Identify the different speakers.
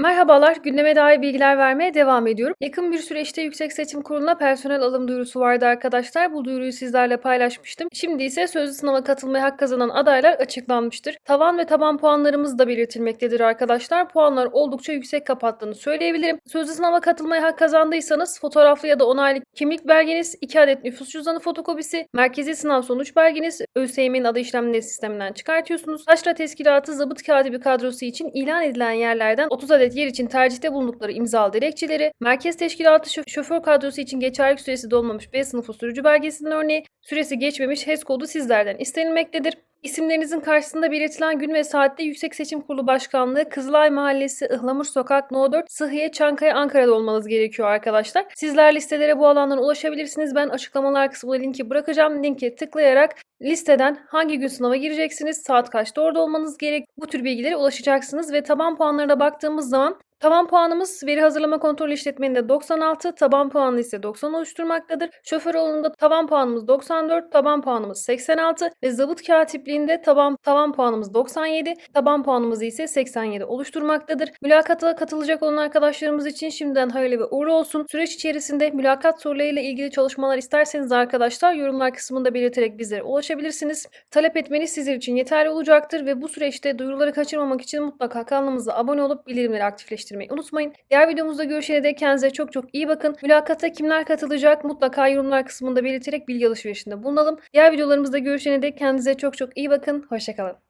Speaker 1: Merhabalar, gündeme dair bilgiler vermeye devam ediyorum. Yakın bir süreçte Yüksek Seçim Kurulu'na personel alım duyurusu vardı arkadaşlar. Bu duyuruyu sizlerle paylaşmıştım. Şimdi ise sözlü sınava katılmaya hak kazanan adaylar açıklanmıştır. Tavan ve taban puanlarımız da belirtilmektedir arkadaşlar. Puanlar oldukça yüksek kapattığını söyleyebilirim. Sözlü sınava katılmaya hak kazandıysanız fotoğraflı ya da onaylı kimlik belgeniz, 2 adet nüfus cüzdanı fotokopisi, merkezi sınav sonuç belgeniz, ÖSYM'nin adı işlemleri sisteminden çıkartıyorsunuz. Taşra Teşkilatı zabıt katibi kadrosu için ilan edilen yerlerden 30 adet yer için tercihte bulundukları imzalı dilekçeleri, Merkez Teşkilatı şoför kadrosu için geçerlilik süresi dolmamış B sınıfı sürücü belgesinin örneği, süresi geçmemiş HES kodu sizlerden istenilmektedir. İsimlerinizin karşısında belirtilen gün ve saatte Yüksek Seçim Kurulu Başkanlığı Kızılay Mahallesi Ihlamur Sokak No 4 Sıhhiye Çankaya Ankara'da olmanız gerekiyor arkadaşlar. Sizler listelere bu alandan ulaşabilirsiniz. Ben açıklamalar kısmına linki bırakacağım. Linke tıklayarak listeden hangi gün sınava gireceksiniz, saat kaçta orada olmanız gerek bu tür bilgilere ulaşacaksınız ve taban puanlarına baktığımız zaman Taban puanımız veri hazırlama kontrol işletmeninde 96, taban puanı ise 90 oluşturmaktadır. Şoför alanında taban puanımız 94, taban puanımız 86 ve zabıt katipliğinde taban, taban puanımız 97, taban puanımız ise 87 oluşturmaktadır. Mülakata katılacak olan arkadaşlarımız için şimdiden hayırlı ve uğurlu olsun. Süreç içerisinde mülakat sorularıyla ilgili çalışmalar isterseniz arkadaşlar yorumlar kısmında belirterek bizlere ulaşabilirsiniz. Talep etmeniz sizler için yeterli olacaktır ve bu süreçte duyuruları kaçırmamak için mutlaka kanalımıza abone olup bildirimleri aktifleştirmeyi unutmayın. Diğer videomuzda görüşene dek kendinize çok çok iyi bakın. Mülakata kimler katılacak mutlaka yorumlar kısmında belirterek bilgi alışverişinde bulunalım. Diğer videolarımızda görüşene dek kendinize çok çok iyi bakın. Hoşçakalın.